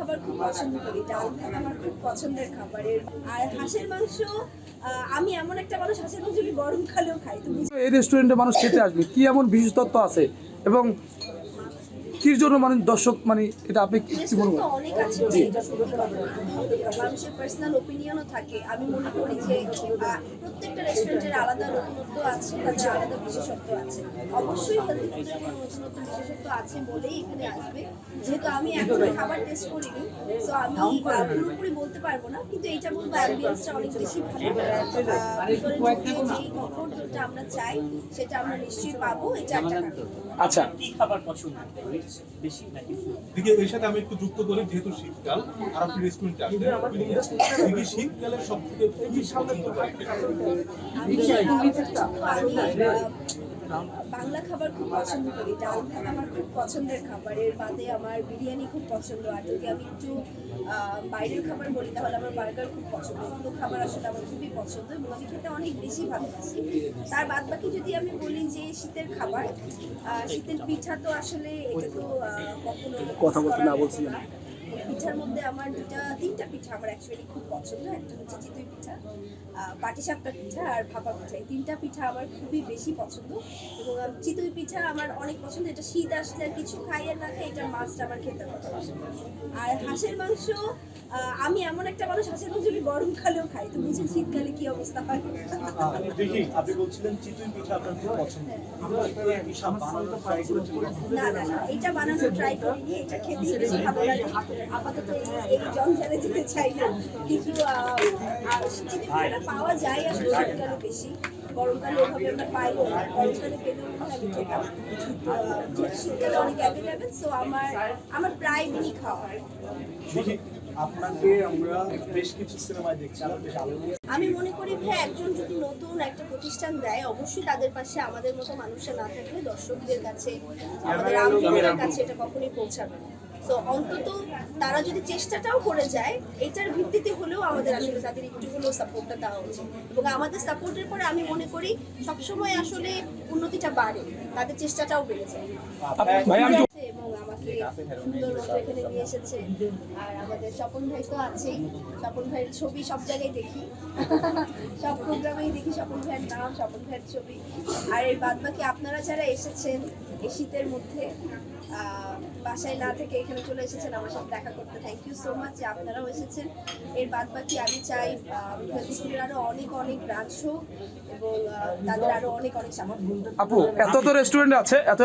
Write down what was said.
খাবার খুব পছন্দ করি, ডাল ভাত আমার খুব পছন্দের খাবারের। আর হাঁসের মাংস আমি এমন একটা মানুষ, হাঁসের মাংস আমি গরমকালেও খাই তো এই রেস্টুরেন্টে মানুষ খেতে আসবে। কি এমন বিশেষত্ব আছে? এবং কির জন্য মানে দর্শক মানে এটা আপনি কি মনে করেন অনেক আছে মানুষের পার্সোনাল ওপিনিয়নও থাকে। আমি মনে করি যে প্রত্যেকটা রেস্টুরেন্টের আলাদা নতুনত্ব আছে তাদের আলাদা বিশেষত্ব আছে। অবশ্যই হেলদি ফুডের কোনো নতুনত্ব বিশেষত্ব আছে বলেই এখানে আসবে। যেহেতু আমি এখনও খাবার টেস্ট করিনি সো আমি পুরোপুরি বলতে পারব না কিন্তু এটা বলব অ্যাম্বিয়েন্সটা অনেক বেশি ভালো। যে কমফোর্ট আমরা চাই সেটা আমরা নিশ্চয়ই পাবো এটা একটা আচ্ছা। কি খাবার পছন্দ? বেশি নাকি দিকে এর সাথে আমি একটু যুক্ত করি যেহেতু শীতকাল আর আপনি রেস্টুরেন্টে আসবেন দিকে শীতকালের সব থেকে বেশি পছন্দ করেন বাংলা খাবার খুব পছন্দ করি, ডাল ভাত আমার খুব পছন্দের খাবার, এর বাদে আমার বিরিয়ানি খুব পছন্দ আর যদি আমি একটু বাইরের খাবার বলি, তাহলে আমার বার্গার খুব পছন্দ এগুলো খাবার আসলে আমার খুবই পছন্দ এবং আমি খেতে অনেক বেশি ভালোবাসি তার বাদ বাকি যদি আমি বলি যে শীতের খাবার শীতের পিঠা তো আসলে এটা তো কখনো কথা বলতে না। না। পিঠার মধ্যে আমার দুটা তিনটা পিঠা আমার অ্যাকচুয়ালি খুব পছন্দ। একটা হচ্ছে চিতই পিঠা পাটিসাপটা পিঠা আর ভাপা পিঠা। এই তিনটা পিঠা আমার খুবই বেশি পছন্দ এবং চিতই পিঠা আমার অনেক পছন্দ। এটা শীত আসলে আর কিছু খাই আর না খাই এটা মাছটা আমার খেতে ভালোবাসে আর হাঁসের মাংস আমি এমন একটা মানুষ হাঁসের মাংস আমি গরমকালেও খাই। তো বুঝেন শীতকালে কি অবস্থা? হয় দেখি আপনি বলছিলেন চিতই পিঠা আপনার খুব পছন্দ। চিতই পিঠা বানানো ট্রাই করেছেন না না এটা বানানো ট্রাই করিনি এটা খেতেই বেশি ভালো লাগে। আপাতত এই- জঞ্জালে যেতে চাই না। কিন্তু পিঠাটা পাওয়া যায় আসলে শীতকালে বেশি। গরমকালে ওভাবে আমরা পাই না। গরমকালে পেলেও মনে আমি খেতাম কিন্তু আহ, যেহেতু শীতকালে অনেক অ্যাভেলেবেল সো আমার আমার প্রায় দিনই খাওয়া আপনাকে আমরা বেশ কিছু সিনেমায় দেখছিলাম বেশ আলো আমি মনে করি ভাই একজন যদি নতুন একটা প্রতিষ্ঠান দেয় অবশ্যই তাদের পাশে আমাদের মতো মানুষরা না থাকলে দর্শকদের কাছে আমাদের কাছে এটা কখনোই পৌঁছাবে না। তো অন্তত তারা যদি চেষ্টাটাও করে যায় এটার ভিত্তিতে হলেও আমাদের আসলে তাদের একটু হলেও সাপোর্টটা দেওয়া উচিত। এবং আমাদের সাপোর্টের পরে আমি মনে করি সবসময় আসলে উন্নতিটা বাড়ে তাদের চেষ্টাটাও বেড়ে যায়। এবং আমাকে সুন্দর মতো এখানে নিয়ে এসেছে। আর আমাদের স্বপন ভাই তো আছেই। স্বপন ভাইয়ের ছবি সব জায়গায় দেখি। সব প্রোগ্রামেই দেখি স্বপন ভাইয়ের নাম স্বপন ভাইয়ের ছবি। আর এর বাদ বাকি আপনারা যারা এসেছেন এই শীতের মধ্যে বাসায় না থেকে এখানে চলে এসেছেন আমার সাথে দেখা করতে। থ্যাংক ইউ সো মাচ যে আপনারাও এসেছেন। এর বাদ বাকি আমি চাই স্কুলের আরও অনেক অনেক ব্রাঞ্চ হোক এবং তাদের আরও অনেক অনেক সামর্থ্য। আপু, এত তো রেস্টুরেন্ট আছে এত